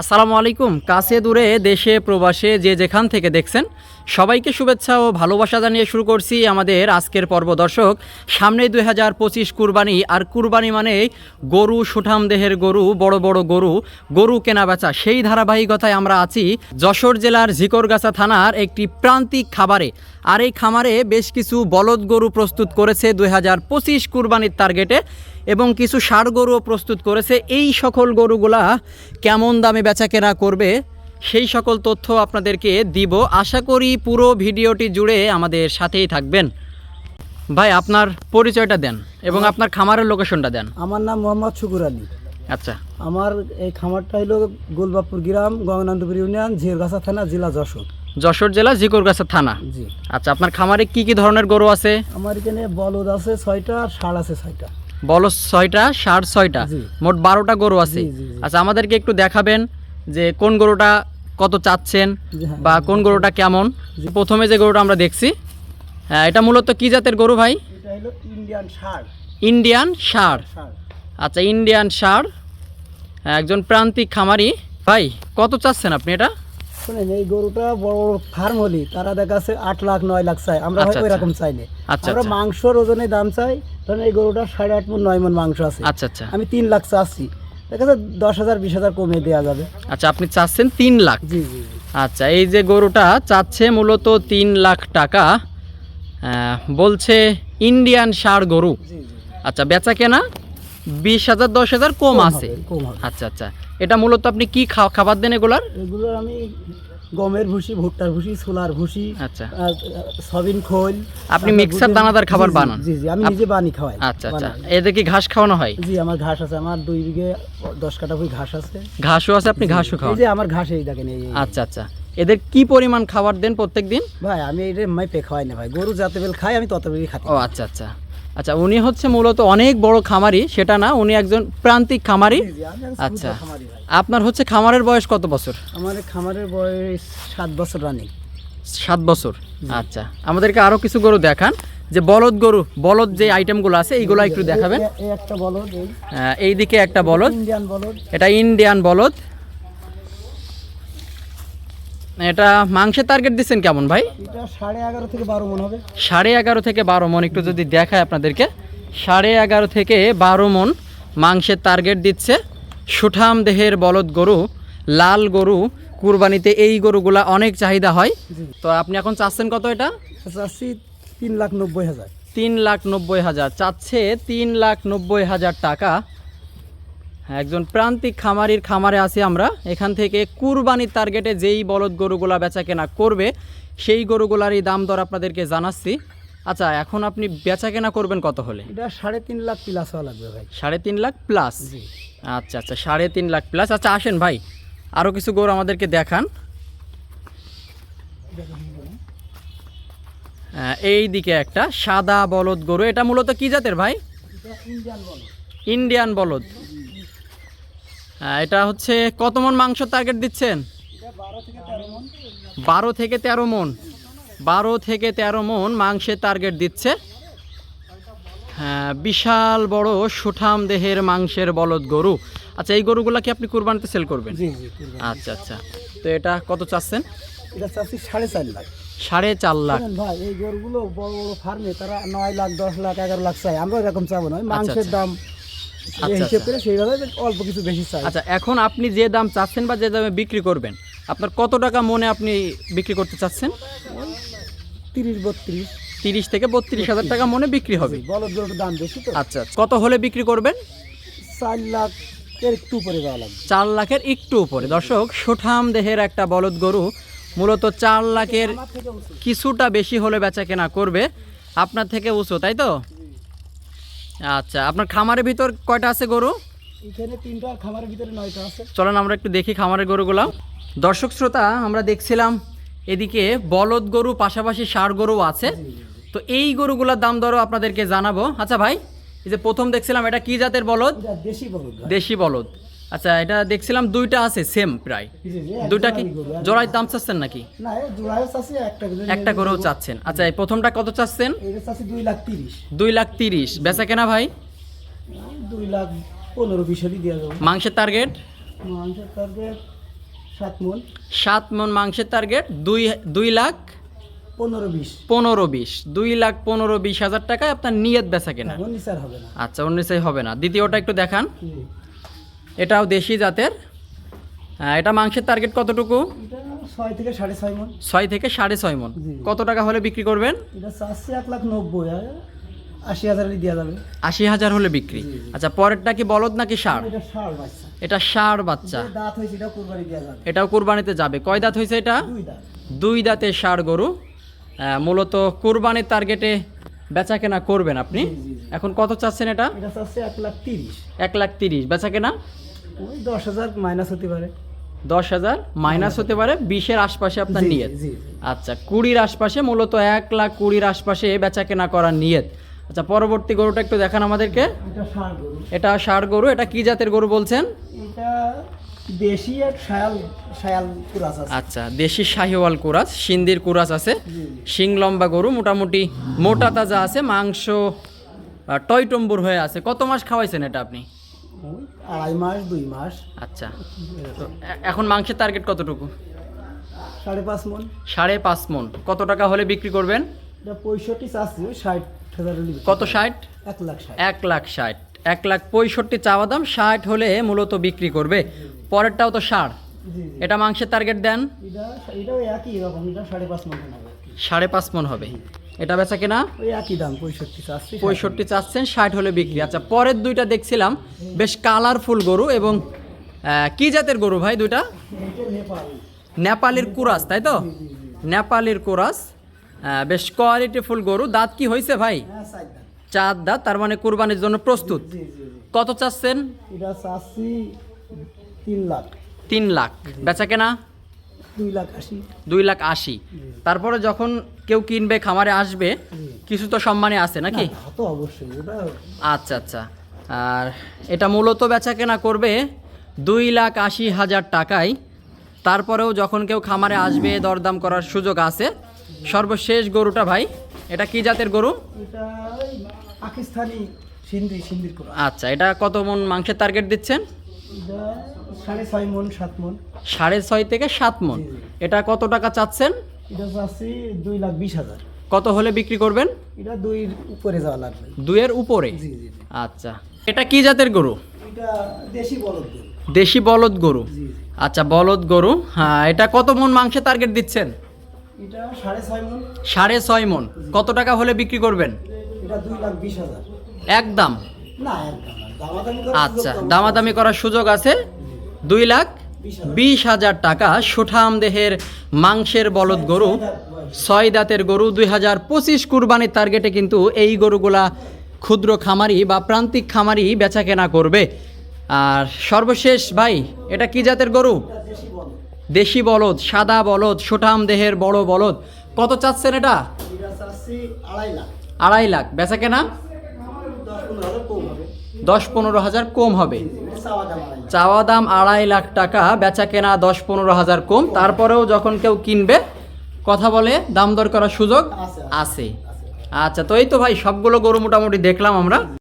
আসসালামু আলাইকুম। কাছে দূরে, দেশে, প্রবাসে, যে যেখান থেকে দেখছেন, সবাইকে শুভেচ্ছা ও ভালোবাসা জানিয়ে শুরু করছি আমাদের আজকের পর্ব। দর্শক সামনে দুই হাজার পঁচিশ কুরবানি, আর কুরবানি মানে গরু সুঠাম দেহের গরু, বড় বড় গরু গরু কেনা বেচা। সেই ধারাবাহিকতায় আমরা আছি যশোর জেলার ঝিকরগাছা থানার একটি প্রান্তিক খাবারে। আর এই খামারে বেশ কিছু বলদ গরু প্রস্তুত করেছে দুই হাজার পঁচিশ কুরবানির টার্গেটে। এবং কিছু ষাড় গরুও প্রস্তুত করেছে। এই সকল গরুগুলা কেমন দামে বেচা কেনা করবে সেই সকল তথ্য আপনাদেরকে দিব। আশা করি পুরো ভিডিওটি জুড়ে আমাদের সাথেই থাকবেন। ভাই আপনার পরিচয়টা দেন এবং আপনার খামারের লোকেশনটা দেন। আমার নাম মোহাম্মদ শুকুর আলী। আচ্ছা। আমার এই খামারটা হলো গোলবাপুর গ্রাম গঙ্গানন্দপুর ইউনিয়ন ঝিরগাছা থানা জেলা যশোর। যশোর জেলা জিকরগাছা থানা? জি। আচ্ছা আপনার খামারে কি কি ধরনের গরু আছে? আমার এখানে বলদ আছে ছয়টা আর ষাঁড় আছে ছয়টা। বলস ছয়টা ষাট ছয়টা। মোট বারোটা গরু আছে। আচ্ছা আমাদেরকে একটু দেখাবেন যে কোন গরুটা কত চাচ্ছেন হ্যাঁ। বা কোন গরুটা কেমন। প্রথমে যে গরুটা আমরা দেখছি হ্যাঁ, এটা মূলত কি জাতের গরু ভাই? ইন্ডিয়ান ষাঁড় আচ্ছা ইন্ডিয়ান ষাঁড় হ্যাঁ, একজন প্রান্তিক খামারি। ভাই কত চাচ্ছেন আপনি এটা? শুনেন এই গরুটা বড় বড় ফার্ম হলি তারা দেখা যাচ্ছে আট লাখ নয় লাখ চাই আমরা আচ্ছা, ওই আচ্ছা। রকম চাইলে। আচ্ছা, আমরা আচ্ছা। মাংসর ওজনে দাম চাই ধরেন এই গরুটা সাড়ে আট মন নয় মন মাংস আছে। আচ্ছা আচ্ছা। আমি তিন লাখ চাচ্ছি। দেখা যাচ্ছে দশ হাজার বিশ হাজার কমে দেওয়া যাবে। আচ্ছা আপনি চাচ্ছেন তিন লাখ? জি জি আচ্ছা এই যে গরুটা চাচ্ছে মূলত তিন লাখ টাকা বলছে ইন্ডিয়ান ষাঁড় গরু। আচ্ছা বেচা কেনা বিশ হাজার দশ হাজার কম আছে। আচ্ছা আচ্ছা। এটা মূলত আপনি কি খাবার দেন এগুলার? এগুলো আমি গমের ভুসি ভুট্টার ভুসি ছোলার ভুসি আচ্ছা। সবিন খোল আপনি মিক্সার দানাদার খাবার জি, জি, বানান? জি জি আমি নিজে বানি খাওয়াই আচ্ছা আচ্ছা। এদের কি ঘাস খাওয়ানো হয়? জি আমার ঘাস আছে আমার দুই বিঘে দশ কাটা বই ঘাস আছে। ঘাসও আছে আপনি ঘাসও খাওয়ান যে আমার ঘাস এই দেখেন এই। আচ্ছা আচ্ছা। এদের কি পরিমাণ খাবার দেন প্রত্যেক দিন ভাই আমি এই মাইপে খাওয়াই না ভাই। গরু যাতে বেল খাই আমি তত বেল খাই ও আচ্ছা আচ্ছা। আচ্ছা উনি হচ্ছে মূলত অনেক বড় খামারি সেটা না উনি একজন প্রান্তিক খামারি। আচ্ছা। আপনার হচ্ছে খামারের বয়স কত বছর? আমার খামারের বয়স সাত বছর রানিং। সাত বছর? আচ্ছা আমাদেরকে আরও কিছু গরু দেখান। যে বলদ গরু বলদ যে আইটেমগুলো আছে এইগুলো একটু দেখাবেন। এই একটা বলদ আহ, এইদিকে একটা বলদ। ইন্ডিয়ান বলদ। এটা ইন্ডিয়ান বলদ। এটা মাংসের টার্গেট দিচ্ছেন কেমন ভাই? সাড়ে এগারো থেকে বারো মন হবে। সাড়ে এগারো থেকে বারো মন একটু যদি দেখায় আপনাদেরকে। সাড়ে এগারো থেকে বারো মন মাংসের টার্গেট দিচ্ছে সুঠাম দেহের বলদ গরু লাল গরু কুরবানিতে এই গরুগুলা অনেক চাহিদা হয়। তো আপনি এখন চাচ্ছেন কত এটা? চাচ্ছি তিন লাখ নব্বই হাজার। তিন লাখ নব্বই হাজার। চাচ্ছে তিন লাখ নব্বই হাজার টাকা। একজন প্রান্তিক খামারির খামারে আছি আমরা। এখান থেকে কুরবানির টার্গেটে যেই বলদ গরুগুলা বেচা কেনা করবে সেই গরুগুলারই দাম দর আপনাদেরকে জানাচ্ছি। আচ্ছা এখন আপনি বেচা কেনা করবেন কত হলে? এটা সাড়ে তিন লাখ প্লাস হওয়া লাগবে ভাই। সাড়ে তিন লাখ প্লাস আচ্ছা আচ্ছা সাড়ে তিন লাখ প্লাস আচ্ছা আসেন ভাই আরও কিছু গরু আমাদেরকে দেখান। এই দিকে একটা সাদা বলদ গরু। এটা মূলত কি জাতের ভাই? ইন্ডিয়ান বলদ। ইন্ডিয়ান বলদ। আহ, এটা হচ্ছে কত মন মাংস টার্গেট দিচ্ছেন? বারো থেকে তেরো মন। বারো থেকে তেরো মন মাংসের টার্গেট দিচ্ছে। হ্যাঁ বিশাল বড় সুঠাম দেহের মাংসের বলদ গরু। আচ্ছা এই গরুগুলা কি আপনি কুরবানিতে সেল করবেন। আচ্ছা আচ্ছা। তো এটা কত চাচ্ছেন? এটা চাচ্ছি সাড়ে চার লাখ। সাড়ে চার লাখ। ভাই এই গরুগুলো বড় বড় ফার্মে তারা নয় লাখ দশ লাখ এগারো লাখ চাই আমরা এরকম চাবো না। মাংসের আচ্ছা। দাম আচ্ছা, হিসেব আচ্ছা। করে সেইভাবে অল্প কিছু বেশি চাই। আচ্ছা এখন আপনি যে দাম চাচ্ছেন বা যে দামে বিক্রি করবেন আপনার কত টাকা মনে আপনি বিক্রি করতে চাচ্ছেন? তিরিশ বত্রিশ। তিরিশ থেকে বত্রিশ হাজার টাকা মনে বিক্রি হবে। বলদ গরুটার দাম বেশি তো। আচ্ছা কত হলে বিক্রি করবেন? চার লাখ একটু উপরে যাওয়া লাগবে। চার লাখের একটু উপরে। দর্শক সুঠাম দেহের একটা বলদ গরু মূলত চার লাখের। কিছুটা বেশি হলে বেচা কেনা করবে। আপনার থেকে উঁচু তাই তো? আচ্ছা আপনার খামারের ভিতর কয়টা আছে গরু? এখানে তিনটা খামারের ভিতরে নয়টা আছে। চলেন আমরা একটু দেখি খামারের গরুগুলো দর্শক শ্রোতা আমরা দেখছিলাম এদিকে বলদ গরু পাশাপাশি ষাড় গরু আছে। তো এই গরুগুলোর দাম দরও আপনাদেরকে জানাব। আচ্ছা ভাই এই যে প্রথম দেখছিলাম এটা কি জাতের বলদ? দেশি বলদ দেশি বলদ। আচ্ছা এটা দেখছিলাম দুইটা আছে সেম প্রায়। দুইটা কি জোড়ায় দাম চাচ্ছেন নাকি? একটা করেও চাচ্ছেন। আচ্ছা এই প্রথমটা কত চাচ্ছেন? দুই লাখ তিরিশ। বেচা কেনা ভাই? দুই লাখ পনেরো বিশ দেওয়া যাবে মাংসের টার্গেট মাংসের টার্গেট সাত মন। সাত মন মাংসের টার্গেট দুই দুই লাখ পনেরো বিশ। পনেরো বিশ। দুই লাখ পনেরো বিশ হাজার টাকায় আপনার নিয়ত বেচা কেনা। আচ্ছা উনিশে হবে না। দ্বিতীয়টা একটু দেখান। এটাও দেশি জাতের। আহ, এটা মাংসের টার্গেট কতটুকু? ছয় থেকে সাড়ে ছয় মন। ছয় থেকে সাড়ে ছয় মন। কত টাকা হলে বিক্রি করবেন? এটা চাচ্ছি এক লাখ নব্বই আশি হাজার দেওয়া যাবে। আশি হাজার হলে বিক্রি। আচ্ছা পরেরটা কি বলদ নাকি ষাঁড়? এটা ষাড় বাচ্চা। ষাঁড় বাচ্চা। দাঁত হয়েছে এটা কোরবানি দেওয়া যাবে। এটাও কুরবানিতে যাবে। কয় দাঁত হয়েছে এটা? দুই দাঁত। দাঁতের ষাঁড় গরু। মূলত কুরবানির টার্গেটে বেচা কেনা করবেন আপনি। এখন কত চাচ্ছেন এটা? এক লাখ তিরিশ। এক লাখ তিরিশ। বেচা কেনা ওই দশ হাজার মাইনাস হতে পারে। দশ হাজার মাইনাস হতে পারে বিশের আশপাশে আপনার নিয়ত। আচ্ছা কুড়ির আশপাশে মূলত এক লাখ কুড়ির আশপাশে বেচা কেনা করার নিয়ত। আচ্ছা পরবর্তী গরুটা একটু দেখান আমাদেরকে। এটা ষাড় গরু এটা কি জাতের গরু বলছেন? দেশি এক শায়াল শায়াল কুরাস আছে। আচ্ছা দেশি শাহিওয়াল কুরাস সিন্দির কুরাস আছে। শিং লম্বা গরু মোটামুটি মোটা তাজা আছে মাংস টয়টম্বুর হয়ে আছে। কত মাস খাওয়াইছেন এটা আপনি? আড়াই মাস দুই মাস। আচ্ছা এখন মাংসের টার্গেট কতটুকু? সাড়ে পাঁচ মন। সাড়ে পাঁচ মন। কত টাকা হলে বিক্রি করবেন? পঁয়ষট্টি চাচ্ছি ষাট কত ষাট? এক লাখ ষাট। এক লাখ ষাট। এক লাখ পঁয়ষট্টি চাওয়া দাম ষাট হলে মূলত বিক্রি করবে। পরেরটাও তো জি এটা মাংসের টার্গেট দেন? সাড়ে পাঁচ মন হবে। এটা বেচা কেনা? ওই একই দাম পঁয়ষট্টি চাচ্ছি পঁয়ষট্টি চাচ্ছেন ষাট হলে বিক্রি। আচ্ছা পরের দুইটা দেখছিলাম বেশ কালারফুল গরু এবং কি জাতের গরু ভাই দুইটা? নেপালের কুরাস তাই তো? নেপালের কুরাস বেশ কোয়ালিটিফুল গরু। দাঁত কি হয়েছে ভাই? হ্যাঁ চার দাঁত। তার মানে কুরবানির জন্য প্রস্তুত। কত চাচ্ছেন? এটা চাচ্ছি তিন লাখ। তিন লাখ। বেচা কেনা? দুই লাখ আশি। দুই লাখ আশি। তারপরে যখন কেউ কিনবে খামারে আসবে কিছু তো সম্মানে আছে নাকি? তো অবশ্যই ওটা আচ্ছা আচ্ছা। আর এটা মূলত বেচা কেনা করবে দুই লাখ আশি হাজার টাকায়। তারপরেও যখন কেউ খামারে আসবে দরদাম করার সুযোগ আছে সর্বশেষ গরুটা ভাই এটা কি জাতের গরু? এটা পাকিস্তানি সিন্ধি সিন্ধির আচ্ছা এটা কত মন মাংসের টার্গেট দিচ্ছেন? সাড়ে ছয় মন সাত মন। সাড়ে ছয় থেকে সাত মন। এটা কত টাকা চাচ্ছেন? এটা চাচ্ছি দুই লাখ বিশ হাজার। কত হলে বিক্রি করবেন? এটা দুইয়ের উপরে যাওয়া লাগবে। দুইয়ের উপরে? আচ্ছা। এটা কি জাতের গরু? এটা দেশি বলদ গরু। দেশি বলদ গরু? জি জি। আচ্ছা বলদ গরু। হ্যাঁ এটা কত মন মাংসের টার্গেট দিচ্ছেন? এটা সাড়ে ছয় মন। সাড়ে ছয় মন। কত টাকা হলে বিক্রি করবেন? এটা দুই লাখ বিশ হাজার। একদম। না একদম আচ্ছা দামাদামি করার সুযোগ আছে? দুই লাখ বিশ হাজার। টাকা সুঠাম দেহের মাংসের বলদ গরু ছয় দাঁতের গরু দুই হাজার পঁচিশ কুরবানির টার্গেটে কিন্তু এই গরুগুলা ক্ষুদ্র খামারি বা প্রান্তিক খামারি বেচা কেনা করবে। আর সর্বশেষ ভাই এটা কি জাতের গরু? দেশি বলদ সাদা বলদ সুঠাম দেহের বড় বলদ। কত চাচ্ছেন এটা? এটা আড়াই লাখ। আড়াই লাখ। বেচা কেনা দশ পনেরো হাজার কম হবে। চাওয়া দাম আড়াই লাখ। টাকা বেচা কেনা দশ পনেরো হাজার কম। তারপরেও যখন কেউ কিনবে কথা বলে দাম দর করার সুযোগ আছে, আছে। আচ্ছা তো এই তো ভাই সবগুলো গরু মোটামুটি দেখলাম আমরা।